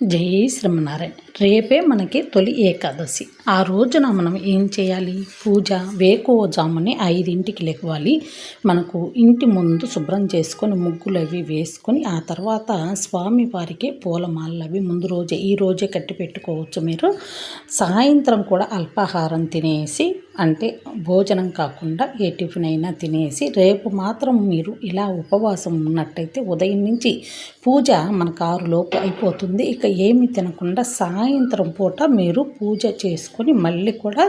జై శ్రీమనారాయణ రేపే మనకి తొలి ఏకాదశి. ఆ రోజున మనం ఏం చేయాలి? పూజ వేకోజాముని ఐదింటికి లెగవాలి మనకు ఇంటి ముందు శుభ్రం చేసుకొని ముగ్గులు అవి వేసుకొని ఆ తర్వాత స్వామి వారికి పూలమాలలు అవి ముందు రోజే ఈ రోజే కట్టి పెట్టుకోవచ్చు మీరు. సాయంత్రం కూడా అల్పాహారం తినేసి అంటే భోజనం కాకుండా ఏ టిఫిన్ అయినా తినేసి రేపు మాత్రం మీరు ఇలా ఉపవాసం ఉన్నట్టయితే ఉదయం నుంచి పూజ మనకు ఆరు లోపు అయిపోతుంది. ఇక ఏమి తినకుండా సాయంత్రం పూట మీరు పూజ చేసుకొని మళ్ళీ కూడా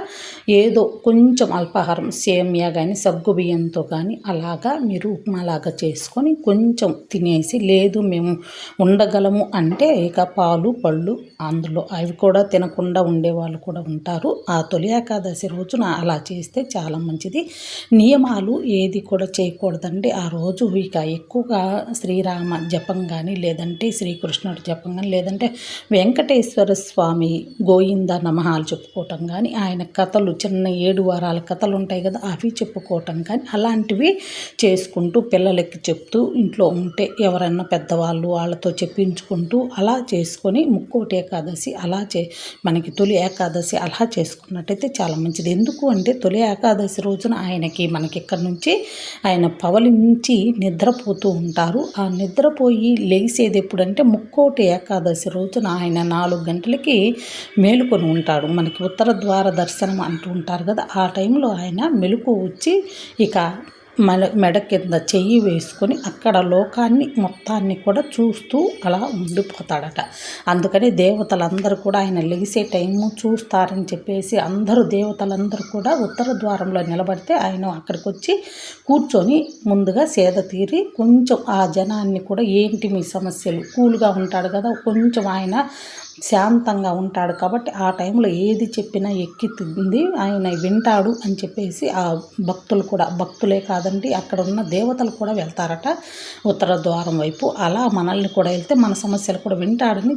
ఏదో కొంచెం అల్పాహారం సేమియా కానీ సగ్గు బియ్యంతో కానీ అలాగా మీరు ఉప్మాలాగా చేసుకొని కొంచెం తినేసి లేదు మేము ఉండగలము అంటే ఇక పాలు పళ్ళు అందులో అవి కూడా తినకుండా ఉండేవాళ్ళు కూడా ఉంటారు. ఆ తొలి ఏకాదశి రోజున అలా చేస్తే చాలా మంచిది. నియమాలు ఏది కూడా చేయకూడదండి. ఆ రోజు ఇక ఎక్కువగా శ్రీరామ జపం కానీ లేదంటే శ్రీకృష్ణుడు జపం కానీ లేదంటే వెంకటేశ్వర స్వామి గోయింద నమహాలు చెప్పుకోవటం కానీ ఆయన కథలు చిన్న ఏడు వారాల కథలు ఉంటాయి కదా అవి చెప్పుకోవటం కానీ అలాంటివి చేసుకుంటూ పిల్లలకి చెప్తూ ఇంట్లో ఉంటే ఎవరన్నా పెద్దవాళ్ళు వాళ్ళతో చెప్పించుకుంటూ అలా చేసుకొని ముక్కోటి ఏకాదశి అలా చే మనకి తొలి ఏకాదశి అలా చేసుకున్నట్టయితే చాలా మంచిది. ఎందుకు అంటే తొలి ఏకాదశి రోజున ఆయనకి మనకి ఇక్కడ నుంచి ఆయన పవలించి నిద్రపోతూ ఉంటారు. ఆ నిద్రపోయి లేసేది ఎప్పుడంటే ముక్కోటి ఏకాదశి రోజున ఆయన నాలుగు గంటలకి మేలుకొని ఉంటాడు. మనకి ఉత్తర ద్వార దర్శనం అంటూ ఉంటారు కదా ఆ టైంలో ఆయన మెలకు వచ్చి ఇక మెడ మెడ కింద చెయ్యి వేసుకొని అక్కడ లోకాన్ని మొత్తాన్ని కూడా చూస్తూ అలా ఉండిపోతాడట. అందుకని దేవతలందరూ కూడా ఆయన లేసే టైము చూస్తారని చెప్పేసి అందరూ దేవతలందరూ కూడా ఉత్తర ద్వారంలో నిలబడితే ఆయన అక్కడికి వచ్చి కూర్చొని ముందుగా సేద తీరి కొంచెం ఆ జనాన్ని కూడా ఏంటి మీ సమస్యలు? కూల్గా ఉంటాడు కదా కొంచెం ఆయన శాంతంగా ఉంటాడు కాబట్టి ఆ టైంలో ఏది చెప్పినా ఎక్కి తింది ఆయన వింటాడు అని చెప్పేసి ఆ భక్తులు కూడా భక్తులే కాదు కాదండి అక్కడ ఉన్న దేవతలు కూడా వెళ్తారట ఉత్తర ద్వారం వైపు. అలా మనల్ని కూడా వెళ్తే మన సమస్యలు కూడా వింటాడని